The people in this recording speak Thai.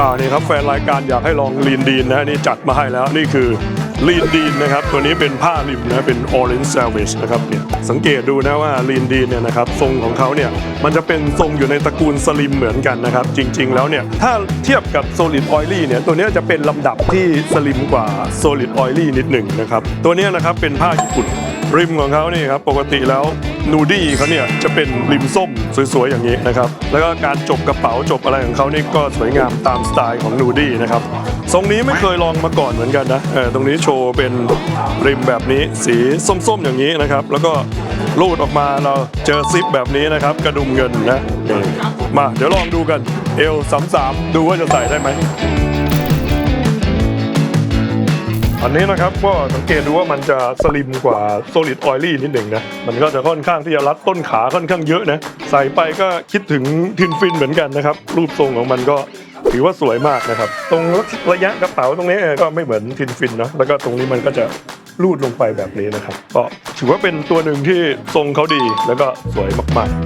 อ่านี่ครับแฟนรายการอยากให้ลองลีนดีนนะนี่จัดมาให้แล้วนี่คือลีนดีนนะครับตัวนี้เป็นผ้าริมนะเป็น Orange Savage นะครับเนี่ยสังเกตดูนะว่าลีนดีนเนี่ยนะครับทรงของเขาเนี่ยมันจะเป็นทรงอยู่ในตระกูลสลิมเหมือนกันนะครับ จริง ๆ แล้วเนี่ยถ้าเทียบกับ Solid Oily เนี่ยตัวนี้จะเป็นลำดับที่สลิมกว่า Solid Oily นิดหนึ่งนะครับตัวนี้นะครับเป็นผ้าญี่ปุ่นริมของเขานี่ครับปกติแล้ว นูดี้เขาเนี่ยจะเป็นริมส้มสวยๆอย่างนี้นะครับแล้วก็การจบกระเป๋าจบอะไรของเขานี่ก็สวยงามตามสไตล์ของนูดี้นะครับทรงนี้ไม่เคยลองมาก่อนเหมือนกันนะเออตรงนี้โชว์เป็นริมแบบนี้สีส้มๆอย่างนี้นะครับ แล้วก็รูดออกมาเราเจอซิปแบบนี้นะครับ กระดุมเงินนะมาเดี๋ยวลองดูกันเอลสามสามดูว่าจะใส่ได้ไหม อันนี้นะครับก็สังเกตดูว่ามันจะสลิมกว่า Solid Oily นิดหนึ่งนะ มันก็จะค่อนข้างที่จะรัดต้นขาค่อนข้างเยอะนะ ใส่ไปก็คิดถึงทินฟินเหมือนกันนะครับ รูปทรงของมันก็ถือว่าสวยมากนะครับ ตรงระยะกระเป๋าตรงนี้ก็ไม่เหมือนทินฟินนะแล้วก็ตรงนี้มันก็จะลูดลงไปแบบนี้นะครับ ก็ถือว่าเป็นตัวหนึ่งที่ทรงเขาดีแล้วก็สวยมากๆ